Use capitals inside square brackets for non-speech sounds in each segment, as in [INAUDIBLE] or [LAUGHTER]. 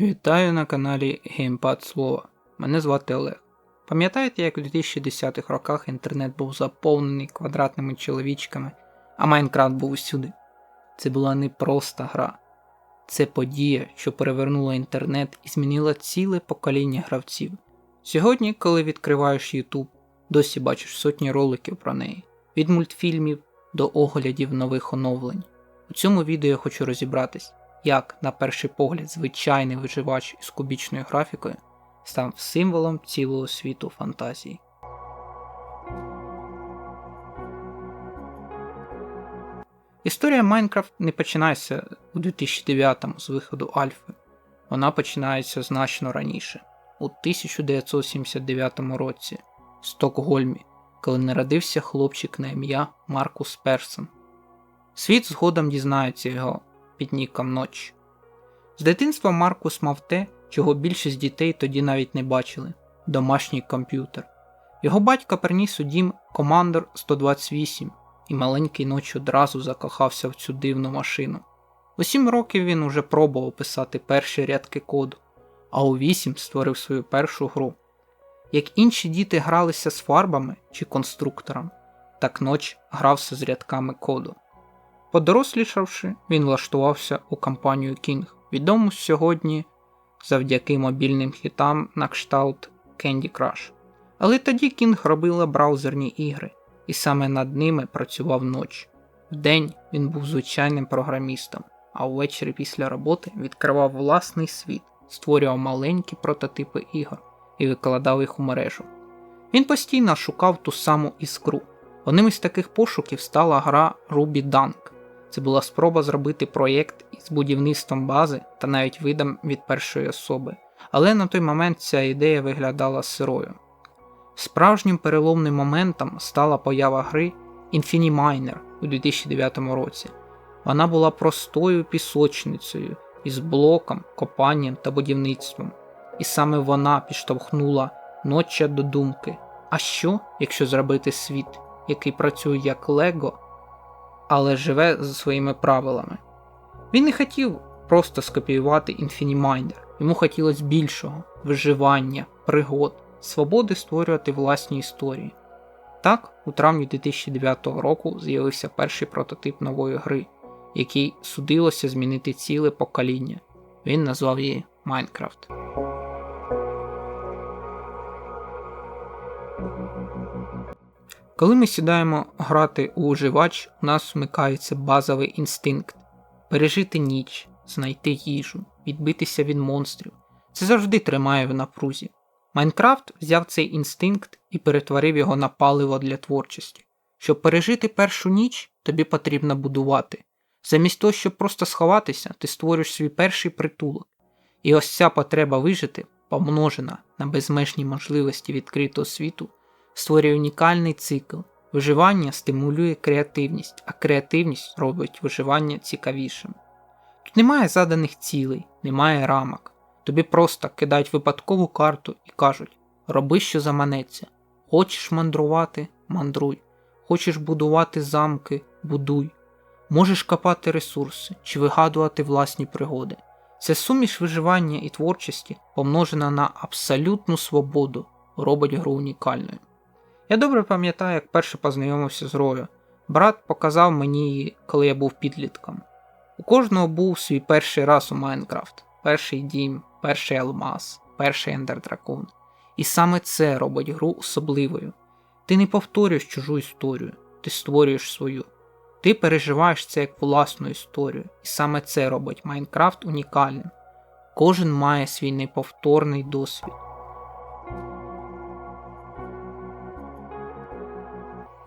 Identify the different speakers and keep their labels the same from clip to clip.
Speaker 1: Вітаю на каналі Геймпад Слова. Мене звати Олег. Пам'ятаєте, як у 2010-х роках інтернет був заповнений квадратними чоловічками, а Майнкрафт був усюди? Це була не просто гра. Це подія, що перевернула інтернет і змінила ціле покоління гравців. Сьогодні, коли відкриваєш YouTube, досі бачиш сотні роликів про неї, від мультфільмів до оглядів нових оновлень. У цьому відео я хочу розібратись, як, на перший погляд, звичайний виживач із кубічною графікою став символом цілого світу фантазії. Історія Майнкрафт не починається у 2009-му з виходу Альфи. Вона починається значно раніше, у 1979 році, в Стокгольмі, коли народився хлопчик на ім'я Маркус Персон. Світ згодом дізнається його під ніком Ноч. З дитинства Маркус мав те, чого більшість дітей тоді навіть не бачили домашній комп'ютер. Його батько приніс у дім Командор 128, і маленький ноч одразу закохався в цю дивну машину. У сім років він уже пробував писати перші рядки коду, а у вісім створив свою першу гру. Як інші діти гралися з фарбами чи конструктором, так ноч грався з рядками коду. Подорослішавши, він влаштувався у компанію King, відому сьогодні завдяки мобільним хітам на кшталт Candy Crush. Але тоді Кінг робила браузерні ігри, і саме над ними працював ноч. Вдень він був звичайним програмістом, а ввечері після роботи відкривав власний світ, створював маленькі прототипи ігор і викладав їх у мережу. Він постійно шукав ту саму іскру. Одним із таких пошуків стала гра Ruby Dunk. Це була спроба зробити проєкт із будівництвом бази та навіть видом від першої особи, але на той момент ця ідея виглядала сирою. Справжнім переломним моментом стала поява гри Infiniminer у 2009 році. Вона була простою пісочницею із блоком, копанням та будівництвом, і саме вона підштовхнула ноча до думки: а що, якщо зробити світ, який працює як Лего, але живе за своїми правилами? Він не хотів просто скопіювати Infiniminer, йому хотілося більшого виживання, пригод, свободи створювати власні історії. Так, у травні 2009 року з'явився перший прототип нової гри, який судилося змінити ціле покоління. Він назвав її Майнкрафт. Коли ми сідаємо грати у уживач, у нас вмикається базовий інстинкт пережити ніч, знайти їжу, відбитися від монстрів. Це завжди тримає в напрузі. Майнкрафт взяв цей інстинкт і перетворив його на паливо для творчості. Щоб пережити першу ніч, тобі потрібно будувати. Замість того, щоб просто сховатися, ти створюєш свій перший притулок. І ось ця потреба вижити, помножена на безмежні можливості відкритого світу, створює унікальний цикл. Виживання стимулює креативність, а креативність робить виживання цікавішим. Тут немає заданих цілей, немає рамок. Тобі просто кидають випадкову карту і кажуть: роби, що заманеться. Хочеш мандрувати мандруй. Хочеш будувати замки будуй. Можеш копати ресурси чи вигадувати власні пригоди. Це суміш виживання і творчості, помножена на абсолютну свободу, робить гру унікальною. Я добре пам'ятаю, як перше познайомився з Рою. Брат показав мені її, коли я був підлітком. У кожного був свій перший раз у Майнкрафт, перший дім, перший алмаз, перший ендердракон. І саме це робить гру особливою. Ти не повторюєш чужу історію, ти створюєш свою. Ти переживаєш це як власну історію, і саме це робить Майнкрафт унікальним. Кожен має свій неповторний досвід.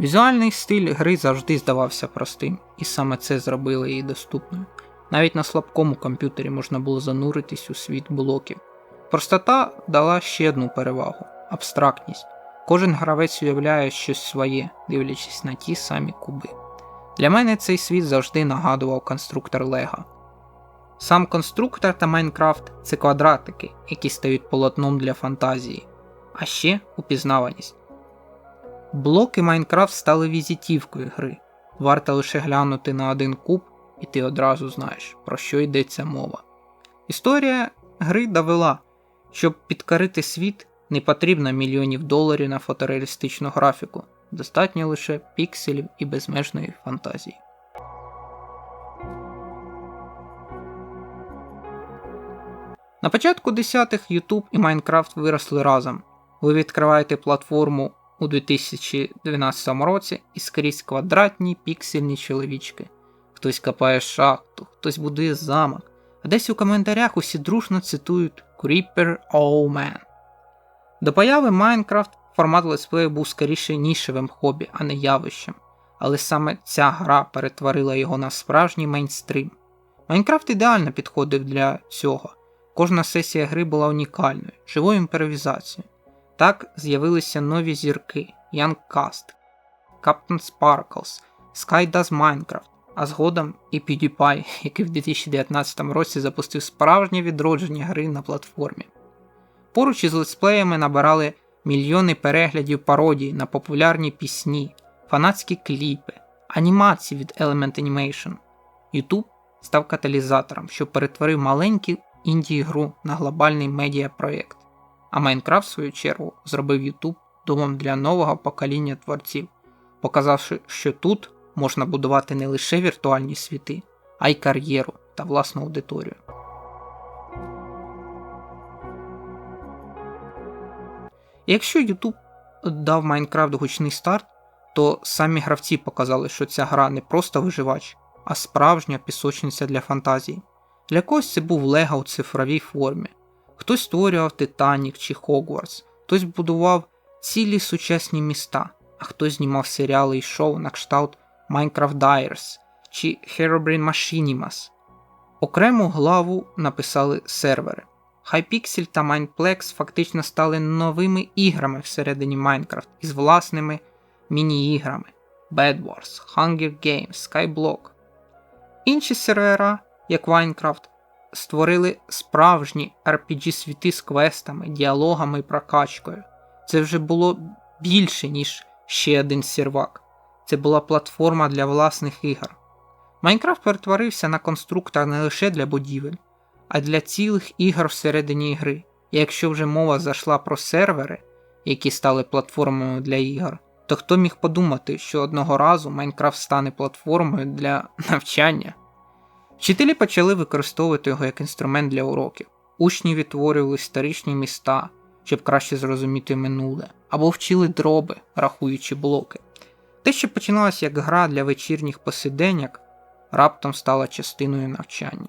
Speaker 1: Візуальний стиль гри завжди здавався простим, і саме це зробило її доступною. Навіть на слабкому комп'ютері можна було зануритись у світ блоків. Простота дала ще одну перевагу абстрактність. Кожен гравець уявляє щось своє, дивлячись на ті самі куби. Для мене цей світ завжди нагадував конструктор Лего. Сам конструктор та Майнкрафт це квадратики, які стають полотном для фантазії, а ще упізнаваність. Блоки Майнкрафт стали візитівкою гри. Варто лише глянути на один куб, і ти одразу знаєш, про що йдеться мова. Історія гри довела, щоб підкорити світ, не потрібно мільйонів доларів на фотореалістичну графіку, достатньо лише пікселів і безмежної фантазії. На початку 10-х YouTube і Minecraft виросли разом. Ви відкриваєте платформу у 2012 році і скрізь квадратні піксельні чоловічки. Хтось копає шахту, хтось будує замок, а десь у коментарях усі дружно цитують Creeper Man. До появи Minecraft формат летсплею був скоріше нішевим хобі, а не явищем, але саме ця гра перетворила його на справжній мейнстрим. Майнкрафт ідеально підходив для цього. Кожна сесія гри була унікальною, живою імпровізацією. Так з'явилися нові зірки Young Cast, Captain Sparkles, Sky Does Minecraft, а згодом і PewDiePie, який в 2019 році запустив справжнє відродження гри на платформі. Поруч із летсплеями набирали мільйони переглядів пародій на популярні пісні, фанатські кліпи, анімації від Element Animation. YouTube став каталізатором, що перетворив маленьку інді-гру на глобальний медіапроєкт. А Майнкрафт, в свою чергу, зробив YouTube домом для нового покоління творців, показавши, що тут можна будувати не лише віртуальні світи, а й кар'єру та власну аудиторію. Якщо YouTube дав Майнкрафт гучний старт, то самі гравці показали, що ця гра не просто виживач, а справжня пісочниця для фантазії. Для когось це був Лего у цифровій формі, хтось створював Титанік чи Хогвартс, хтось будував цілі сучасні міста, а хтось знімав серіали і шоу на кшталт Minecraft Diaries чи Herobrine Machinimas. Окрему главу написали сервери. Hypixel та Mindplex фактично стали новими іграми всередині Minecraft із власними міні-іграми Bed Wars, Hunger Games, Skyblock. Інші сервера, як Minecraft, створили справжні RPG світи з квестами, діалогами і прокачкою. Це вже було більше, ніж ще один сервак. Це була платформа для власних ігор. Майнкрафт перетворився на конструктор не лише для будівель, а для цілих ігор всередині гри. І якщо вже мова зайшла про сервери, які стали платформою для ігор, то хто міг подумати, що одного разу Майнкрафт стане платформою для [LAUGHS] навчання? Вчителі почали використовувати його як інструмент для уроків. Учні відтворювали історичні міста, щоб краще зрозуміти минуле, або вчили дроби, рахуючи блоки. Те, що починалося як гра для вечірніх посиденьок, раптом стало частиною навчання.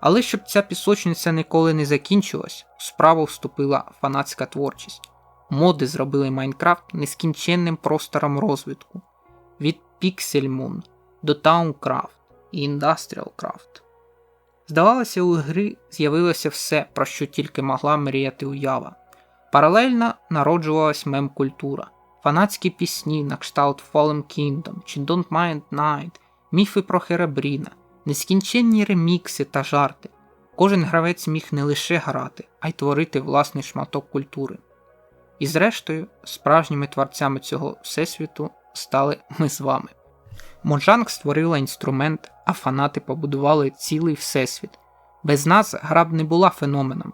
Speaker 1: Але щоб ця пісочниця ніколи не закінчилась, у справу вступила фанатська творчість. Моди зробили Майнкрафт нескінченним простором розвитку від Pixelmoon до Towncraft і Industrialcraft. Здавалося, у гри з'явилося все, про що тільки могла мріяти уява. Паралельно народжувалась мем-культура, фанатські пісні на кшталт Fallen Kingdom чи Don't Mind Night, міфи про Херебріна, нескінченні ремікси та жарти. Кожен гравець міг не лише грати, а й творити власний шматок культури. І зрештою, справжніми творцями цього всесвіту стали ми з вами. Моджанг створила інструмент, а фанати побудували цілий всесвіт. Без нас гра б не була феноменом,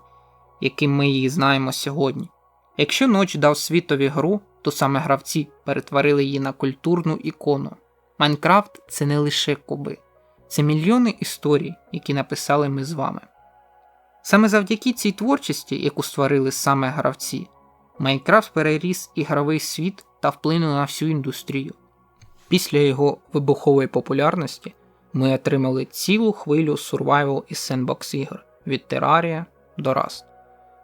Speaker 1: яким ми її знаємо сьогодні. Якщо ноч дав світові гру, то саме гравці перетворили її на культурну ікону. Майнкрафт це не лише куби, це мільйони історій, які написали ми з вами. Саме завдяки цій творчості, яку створили саме гравці, Майнкрафт переріс ігровий світ та вплинув на всю індустрію. Після його вибухової популярності ми отримали цілу хвилю survival і sandbox ігор від Terraria до Rust.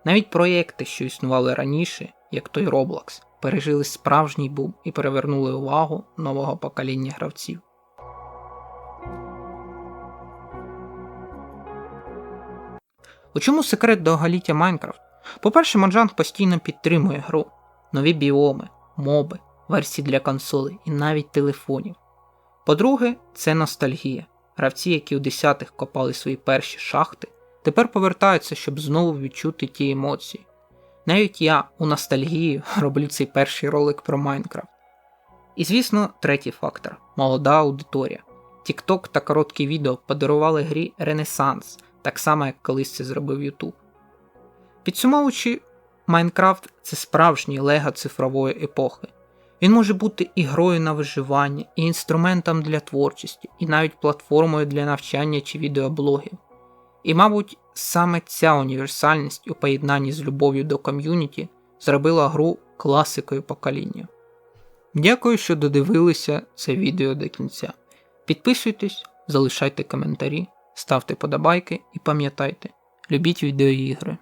Speaker 1: Навіть проєкти, що існували раніше, як той Roblox, пережили справжній бум і перевернули увагу нового покоління гравців. У чому секрет довголіття Майнкрафт? По-перше, Mojang постійно підтримує гру, нові біоми, моби, версії для консолей і навіть телефонів. По-друге, це ностальгія. Гравці, які у десятих копали свої перші шахти, тепер повертаються, щоб знову відчути ті емоції. Навіть я у ностальгії [LAUGHS] роблю цей перший ролик про Майнкрафт. І звісно, третій фактор молода аудиторія. TikTok та короткі відео подарували грі Ренесанс, так само як колись це зробив YouTube. Підсумовуючи, Майнкрафт це справжній лего цифрової епохи. Він може бути і грою на виживання, і інструментом для творчості, і навіть платформою для навчання чи відеоблогів. І, мабуть, саме ця універсальність у поєднанні з любов'ю до ком'юніті зробила гру класикою покоління. Дякую, що додивилися це відео до кінця. Підписуйтесь, залишайте коментарі, ставте подобайки і пам'ятайте, любіть відеоігри.